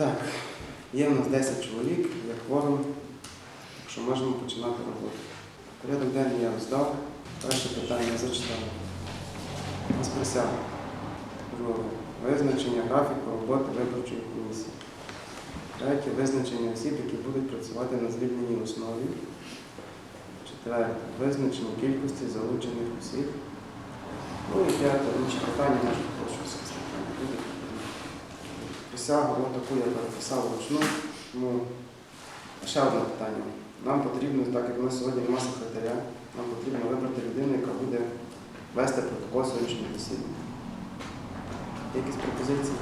Так, є в нас 10 чоловік, є кворум, так що можемо починати роботу. Порядок денний я роздав. Перше питання зачитав. Нас присяга. Друге. Визначення графіку роботи виборчої комісії. Третє. Визначення осіб, які будуть працювати на звільненій основі. Четверте. Визначення кількості залучених осіб. Ну і п'яте. Інші питання, може, прошу сказати. Присягу, ну, таку я переписав вручну. Ну, ще одне питання. Нам потрібно, так як у нас сьогодні немає секретаря, нам потрібно вибрати людину, яка буде вести протокол сьогоднішнього засідання. Якісь пропозиції?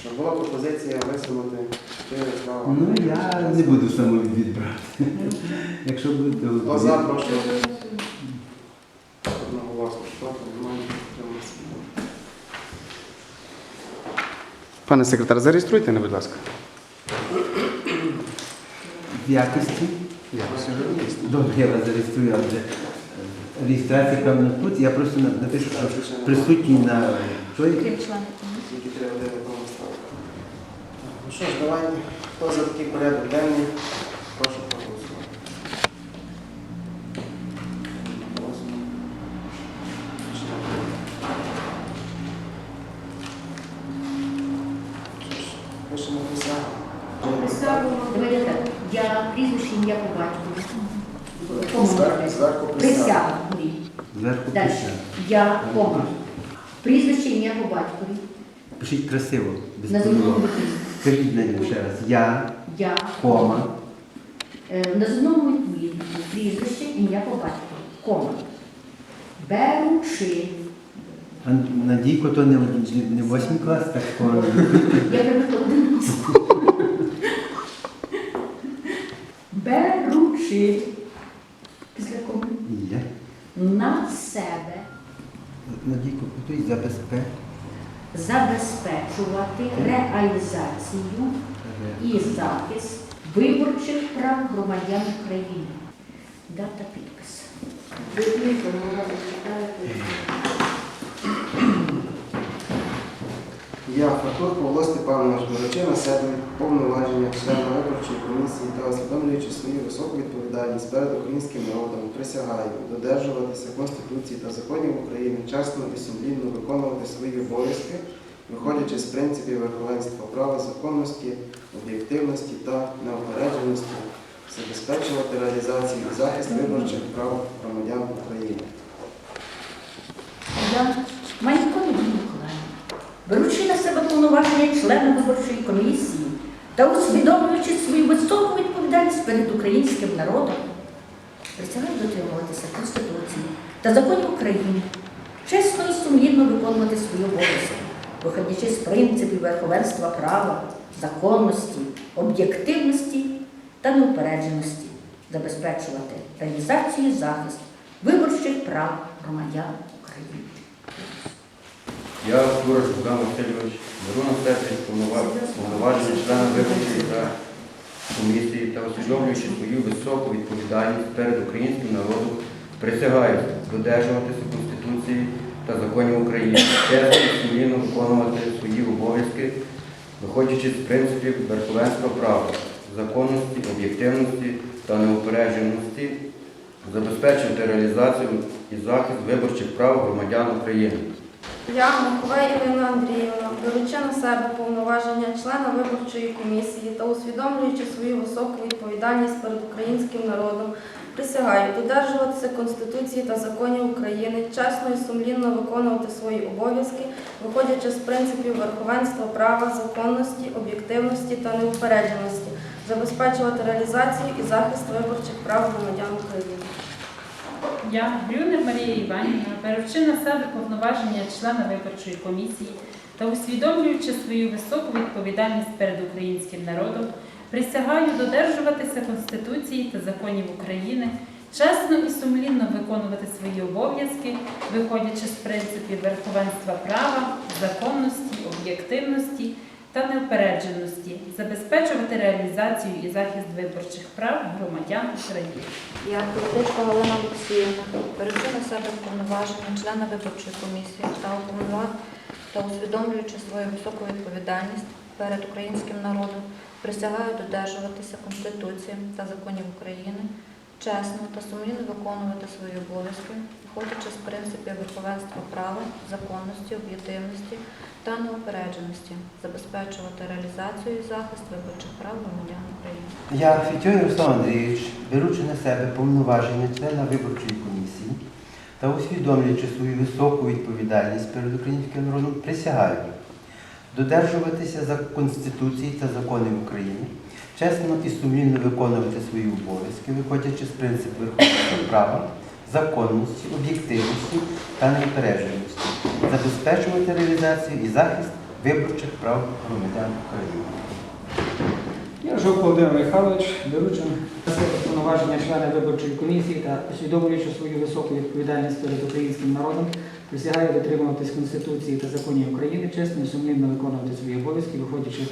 Що була пропозиція висунути чотири слова. Ну, я не буду самовідвід брати. Якщо будете Хто за, прошу одноголосно. Проти немає підтримується. Пане секретар, зареєструйте, не, будь ласка. в якості. Добре, я вас зареєструю, адже е, реєстрація певно тут. Я просто напишу, що присутній на той. Крім членів комісії. Ну що ж, давай, Хто за такий порядок денний? Прошу Я прізвище ім'я по батькові. Зверху, зверху присягу. Присяга. Далі. Я кома. Прізвище ім'я по батькові. Пишіть красиво, без На помилок. Скажіть на ньому ще раз. Я, Я кома, Е, На земному відповіднику. Прізвище ім'я по батькові. Кома. Беручи. Ан- Надійко, то не, не восьмий клас, так скоро. Я привикла один. Беручи. Після коми. Є. На себе. Надійко, повторіть за безпеку. забезпечувати реалізацію і захист виборчих прав громадян України. Дата підпис. Я, Фартур Павло Степанович, беручи на себе повноваження члена виборчої комісії та усвідомлюючи свою високу відповідальність перед українським народом, присягаю додержуватися Конституції та законів України, чесно і сумлінно виконувати свої обов'язки, виходячи з принципів верховенства права, законності, об'єктивності та неупередженості, забезпечувати реалізацію і захист виборчих прав громадян України. Я Манько Надія Миколаївна, беручи на себе повноваження члена виборчої комісії та усвідомлюючи свою високу відповідальність перед українським народом, присягаю дотримуватися Конституції та законів України, чесно і сумлінно виконувати свої обов'язки, виходячи з принципів верховенства права, законності, об'єктивності та неупередженості, забезпечувати реалізацію і захист виборчих прав громадян України. Я Кураш Богдан Васильович, беру на себе повноваження члена виборчої та комісії та усвідомлюючи свою високу відповідальність перед українським народом, присягаю додержуватися Конституції та законів України, чесно і сумлінно виконувати свої обов'язки, виходячи з принципів верховенства права, законності, об'єктивності та неупередженості, забезпечувати реалізацію і захист виборчих прав громадян України. Я, Маковей Ірина Андріївна, беручи на себе повноваження члена виборчої комісії та усвідомлюючи свою високу відповідальність перед українським народом, присягаю додержуватися Конституції та законів України, чесно і сумлінно виконувати свої обов'язки, виходячи з принципів верховенства права, законності, об'єктивності та неупередженості, забезпечувати реалізацію і захист виборчих прав громадян України. Я, Брюнер Марія Іванівна, беручи на себе повноваження члена виборчої комісії та усвідомлюючи свою високу відповідальність перед українським народом, присягаю додержуватися Конституції та законів України, чесно і сумлінно виконувати свої обов'язки, виходячи з принципів верховенства права, законності, об'єктивності та неупередженості, забезпечувати реалізацію і захист виборчих прав громадян України. Я Колодичко Галина Олексіївна, беручи на себе повноваження члена виборчої комісії та та усвідомлюючи свою високу відповідальність перед українським народом присягаю додержуватися Конституції та законів України, чесно та сумлінно виконувати свої обов'язки, виходячи з принципів верховенства права, законності, об'єктивності та неупередженості, забезпечувати реалізацію і захист виборчих прав громадян України. Я, Фітьо Ярослав Андрійович, беручи на себе повноваження члена виборчої комісії та усвідомлюючи свою високу відповідальність перед українським народом, присягаю додержуватися за Конституції та законів України, чесно і сумлінно виконувати свої обов'язки, виходячи з принципу верховенства права, законності, об'єктивності та неупередженості, забезпечувати реалізацію і захист виборчих прав громадян України. Я Жовк Володимир Михайлович, беручи повноваження члена виборчої комісії та усвідомлюючи свою високу відповідальність перед українським народом, присягаю дотримуватись Конституції та законів України, чесно і сумлінно виконувати свої обов'язки, виходячи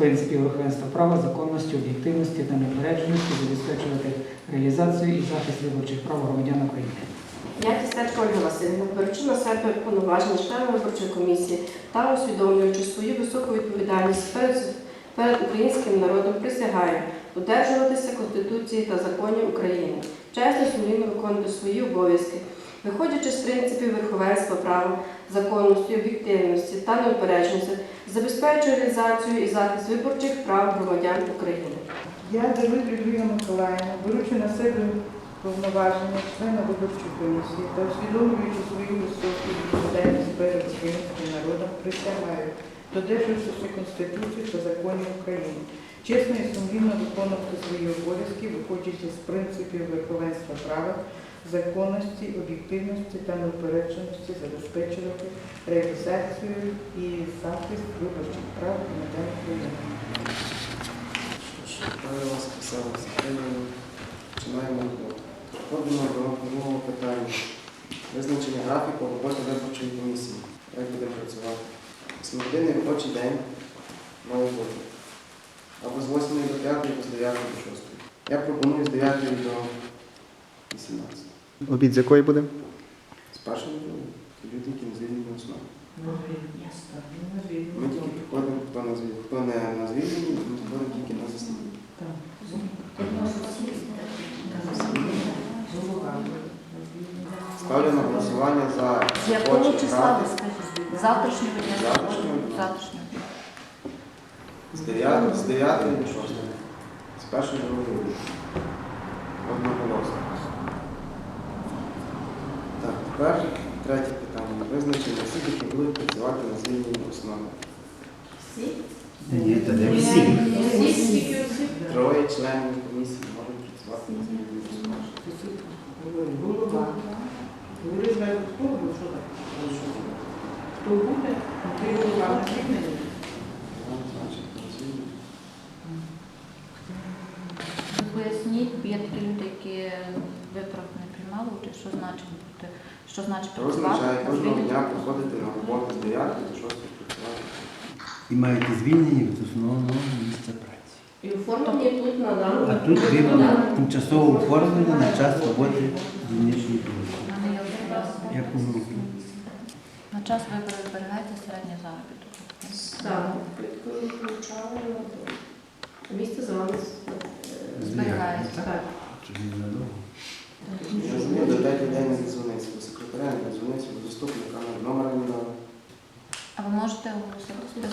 принципів верховенства права, законності, об'єктивності та неупередженості, забезпечувати реалізацію і захист виборчих прав громадян України. Я тістечко Ольга Васильівна, беручи на себе повноваження члена виборчої комісії та усвідомлюючи свою високу відповідальність перед, перед українським народом, присягаю додержуватися Конституції та законів України, чесно сумлінно виконувати свої обов'язки, виходячи з принципів верховенства права, законності, об'єктивності та неупередженості, забезпечую реалізацію і захист виборчих прав громадян України. Я, Давид Людмила Миколаївна, беручи на себе повноваження члена виборчої комісії та усвідомлюючи свою високу відповідальність перед українським народом, присягаю додержуватися Конституції та законів України, чесно і сумлінно виконувати свої обов'язки, виходячи з принципів верховенства права, законності, об'єктивності та неупередженості, забезпечувати реалізацію і захист виборчих прав громадян України. Правила списалися. Починаємо роботу. Переходимо до нового питання. Визначення графіку роботи виборчої комісії. Як будемо працювати? Восьмигодинний робочий день має бути. Або з 8 до 5, або з 9 до 6. Я пропоную з 9 до 18. Обід з якої буде? З першої до другої. Люди, які на звільненій основі. Ми тільки приходимо, хто на звільненні. Хто не на звільненні, ми приходимо тільки на засідання. Ставлю на голосування за З якого числа ви скажіть? Завтрашнього дня? Завтрашнього дня. Завтрашнього. З 9, з 9 до 6. З першої до другої. Одноголосно. Тепер третє питання. Визначення осіб, які будуть працювати на звільненій основі. Ні, та не всі. Троє членів комісії можуть працювати на звільненій основі. Голова. Говори, знає, хто буде, що так. Хто буде, ти голова звільненій. Поясніть, є такі люди, приймали участь, що значить бути, що значить Це працювати означає кожного дня приходити на роботу з 9 до 6 працювати. І маєте звільнення від основного місця праці. І оформлені тут на даному. А тут ви тимчасово оформлені на час роботи комісії. У мене є один раз. Як воно робить? На час виборів зберігається середній заробіток. Так, включали місце з вами. Зберігається. Так. Чи не надовго? Третій день не дзвонився, до секретаря не дзвонився, до заступника номера не дали. А ви можете оголосити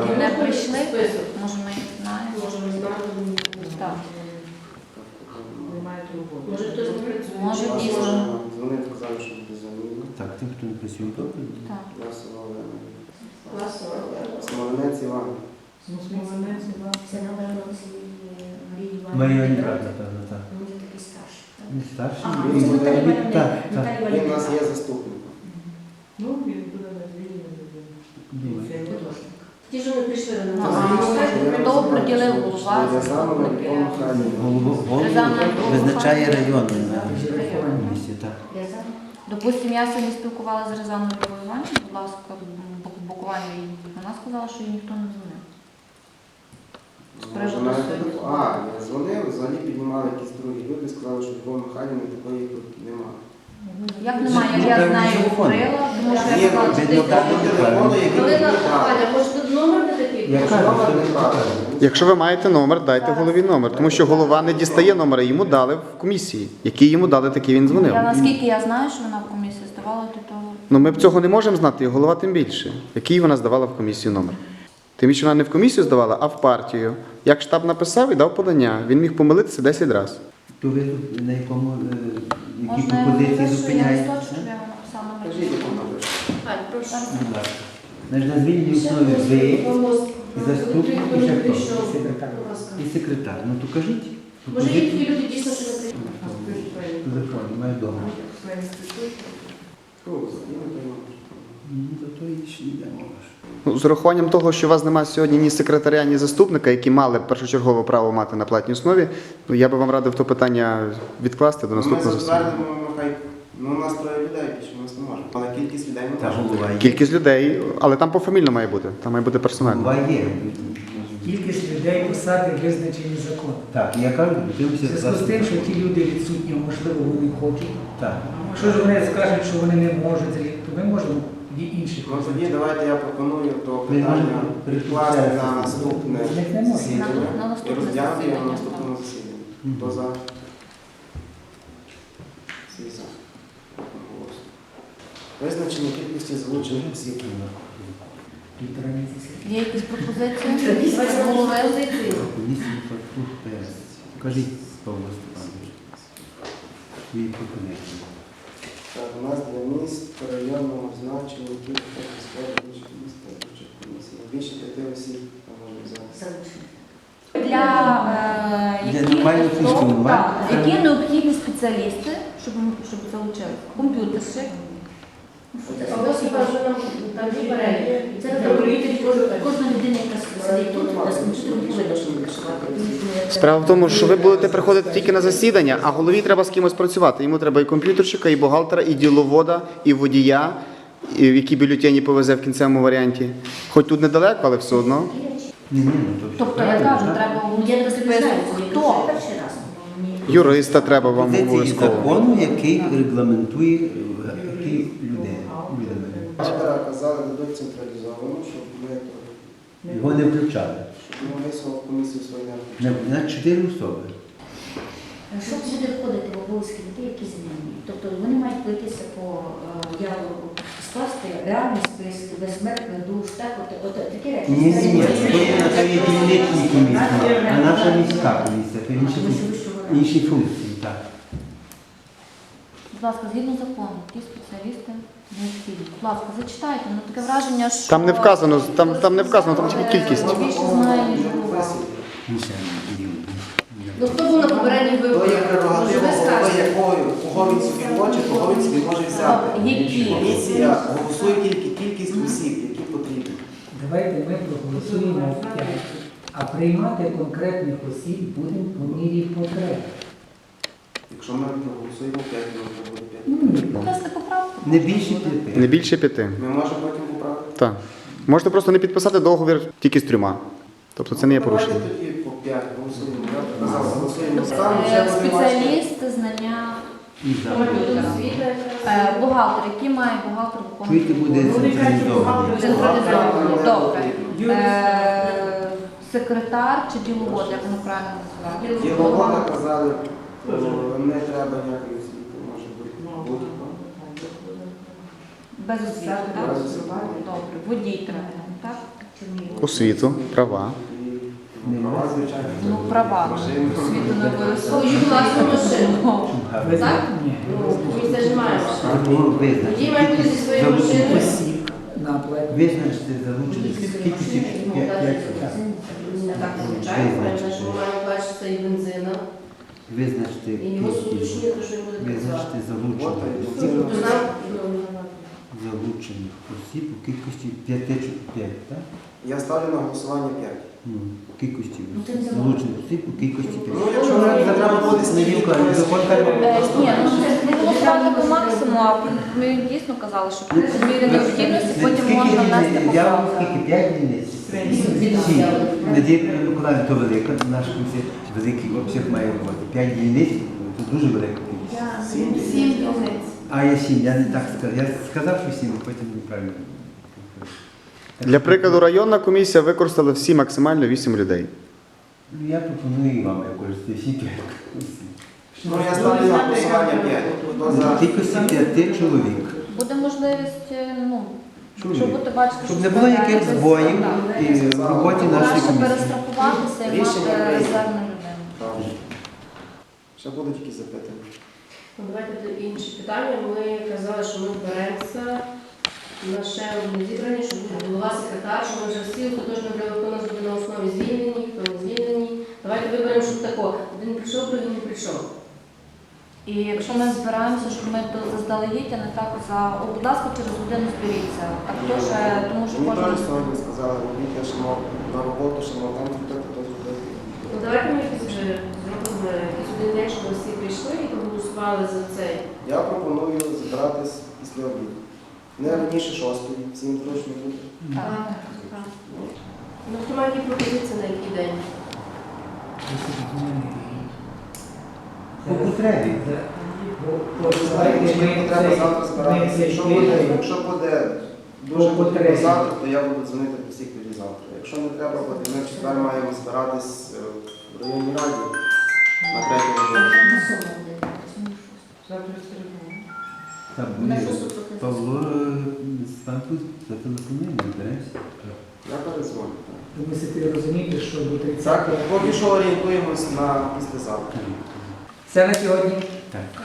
які не прийшли? Може, ми їх знаємо? Може, ми знаємо. Так. Може, хтось не працює. Може, дійсно. Дзвонив, сказали, що буде заміна. Так, тим, хто не працює добре. Так. Власова Олена. Класно. Смоленець Іван. Ну, смоленець, да. Це напевно ці Марії Марія Іванівна, так. Вони такі старші. так? Він старший. Ага, Він це буде- Наталія він- Іванівна. так, так. Наталія Він у нас є заступником. Ну, він буде на. Думаю. Художник. Ті, що не прийшли до А, нас. хто оприділив голова, заступники? Микола. Голову голову визначає комісія, так. Я за. Допустимо, я сьогодні спілкувалася з Рязаною Любовою Іванівною, будь ласка, бу- буквально їй. Вона сказала, що їй ніхто не дзвонив. Таку- А, я дзвонив, взагалі піднімали якісь другі люди, сказали, що Любов Михайлівни такої тут немає. Як немає, я з нею говорила, тому що я сказала, ну, що не? Якщо не не ви маєте номер, дайте голові номер, тому що голова не дістає номера, йому дали в комісії. Який йому дали, такий він дзвонив. Я наскільки я знаю, що вона в комісії здавала до того. Ну ми б цього не можемо знати, і голова тим більше. Який вона здавала в комісію номер? Тим більше вона не в комісію здавала, а в партію. Як штаб написав і дав подання. Він міг помилитися 10 разів. То ви тут на якому, е, які Можна я пропозиції напишу, я зупиняєте? листочок, я вам написала. Кажіть, яку прошу. Будь ласка. Значить, на звільній основі ви, і заступник, і ще хто? Секретар. І секретар. Ну то кажіть. Може, є такі люди дійсно, що не Телефон, маю? Я пойму. Ну, то то і ще йде. Ну, з урахуванням того, що у вас немає сьогодні ні секретаря, ні заступника, які мали першочергове право мати на платній основі, ну я би вам радив то питання відкласти до Ми наступного засідання. затвердимо, хай, ну у нас троє людей, більше у нас не може. Але кількість людей ми Та можемо. голова є. Кількість людей, але там пофамільно має бути, там має бути персонально. Голова є. Кількість людей посади визначені законом. Так, я кажу, В дивимося зв'язку з тим, що ті люди відсутні, можливо, вони хочуть. Так. Якщо ж вони скажуть, що вони не можуть, то ми можемо тоді інших. Ну тоді давайте я пропоную то питання відкласти на наступне засідання і розглянути його на наступному засіданні. Хто за? Всі за. Одноголосно. Визначення кількості залучених осіб. Півтора місяці. Є якісь пропозиції? Кажіть, Павло Степанович. Свої пропозиції. Так, у нас для міст районного значення кілька складів інших міст та інших комісій. Більше п'яти осіб там може взяти. Для, е, Для які, хто- функціонування. так, які необхідні спеціалісти, щоб, щоб залучили? Комп'ютерщик. Хіба що нам там є перелік. Це нас не Справа в тому, що ви будете приходити тільки на засідання, а голові треба з кимось працювати. Йому треба і комп'ютерщика, і бухгалтера, і діловода, і водія, і які бюлетені повезе в кінцевому варіанті. Хоч тут недалеко, але все одно. Ну Тобто, я кажу, треба Я не знаю, хто? хто перший раз. Юриста треба вам обов'язково. закону, який регламентує е, які. Казали, дадуть то- Його не включали. не На, чотири особи. Щоб сюди входити в обов'язки людей, які змінені. Тобто вони мають плитися по е, я скласти реальні списки, безсмертних душ, так, от, от такі речі. Ні, ні, ні, це є дільничній комісії, а наша міська комісія, то інші, функції, ласка, згідно закону, ті спеціалісти необхідні. Будь ласка, зачитайте, ну таке враження, що... Там не вказано, там, там не вказано, там тільки Е, кількість. Більше знає, ніж голова. Ну, Ну хто був на попередніх То є виборах? Може прерогатива голови, якою кого він собі хоче, кого він собі може взяти. Які? Комісія голосує тільки кількість осіб, які потрібні. Давайте ми проголосуємо п'ять, а приймати конкретних осіб будемо по мірі потреб. Якщо ми проголосуємо 5, то буде 5. Ну, ні. Внести поправку. Не більше п'яти. Не більше п'яти. Ми можемо потім поправити. Так. Можете просто не підписати договір тільки з трьома. Тобто це не є порушення. Давайте тоді по 5 голосуємо. Я голосуємо. Е. Спеціаліст, знання, І. Е, бухгалтер, який має бухгалтер Чуєте, буде централізований. Централізований. Добре. Е, Секретар чи діловод, як воно правильно називати? Діловода казали, то не треба ніякої освіти, може бути будь-хто. Без освіти, так? Без освіти. Добре. Водій треба, так? Освіту, права. І права, звичайно. Ну, права. Машини. Освіту не обов'язково. Свою власну машину. Так? Ні. Ну, комісія ж має. Такого визначити. Тоді має бути зі своєю Залучити. машиною. Визначити залучити кількості п'ять. п'ять. Так, звичайно, ми маємо плачитися і бензина, Визначити і його кількість. сполучення, то що він Визначити залучених ну, залучених осіб у кількості п'яти чи п'ять, так? Я ставлю на голосування 5. Ну, у кількості Ну, не залучених осіб у кількості Ну, якщо не не треба буде стільки, то ми Закон. Е, Ні, ну це не голосувати по максимуму, а ми дійсно казали, що по мірі необхідності потім можна внести? Я вам скільки? П'ять дільниць? Сім. Надія Миколаївна, то велика, наша комісія великий обсяг має роботи. П'ять дільниць, це дуже велика кількість. Сім дільниць. А я сім, я не так сказав. Я сказав, що сім, а потім неправильно. Для прикладу, районна комісія використала всі максимально 8 людей. Ну, Я пропоную і вам використати всі п'ять. Ну, я ставлю на голосування 5. Хто за? Кількості п'яти чоловік. Буде можливість, щоб бути бачити, Щоб не було якихось справляєтесь. збоїв Так. і в роботі нашої Краще комісії. перестрахуватися і Рішення мати прийнято. резервну людину. Ще будуть якісь запитання? Ну, Давайте до інші питання. Ми казали, що ми беремося на ще одне зібрання, що буде голова секретар, що ми вже всі, не хто у нас буде на основі звільнені, хто не звільнені. Давайте виберемо, щоб тако. Один прийшов, другий не прийшов. І якщо ми збираємося, щоб ми то заздалегідь, а не так за О, будь ласка, через годину зберіться. Так теж, тому що Мені кожен сьогодні сказали, робіть, я ще мав на роботу, ще мав там зробити, то зробити. Ну давайте ми якось вже зробимо якийсь один день, щоб всі прийшли і проголосували за цей. Я пропоную збиратись після обіду. Не раніше шостої, всім зручно буде. Так. Ну хто має які пропозиції на який день? По потребі. Якщо буде, дуже По потрібно завтра, то я буду дзвонити до всіх тоді завтра. Якщо не треба буде, ми в четвер маємо збиратись е, в районній раді на середу. Там На буде. Павло стан тут зателефонує, не беремося. Я перезвоню. так. Ви мусите розуміти, що до 30 Так, поки що орієнтуємось на післязавтра. Все на сьогодні. Так.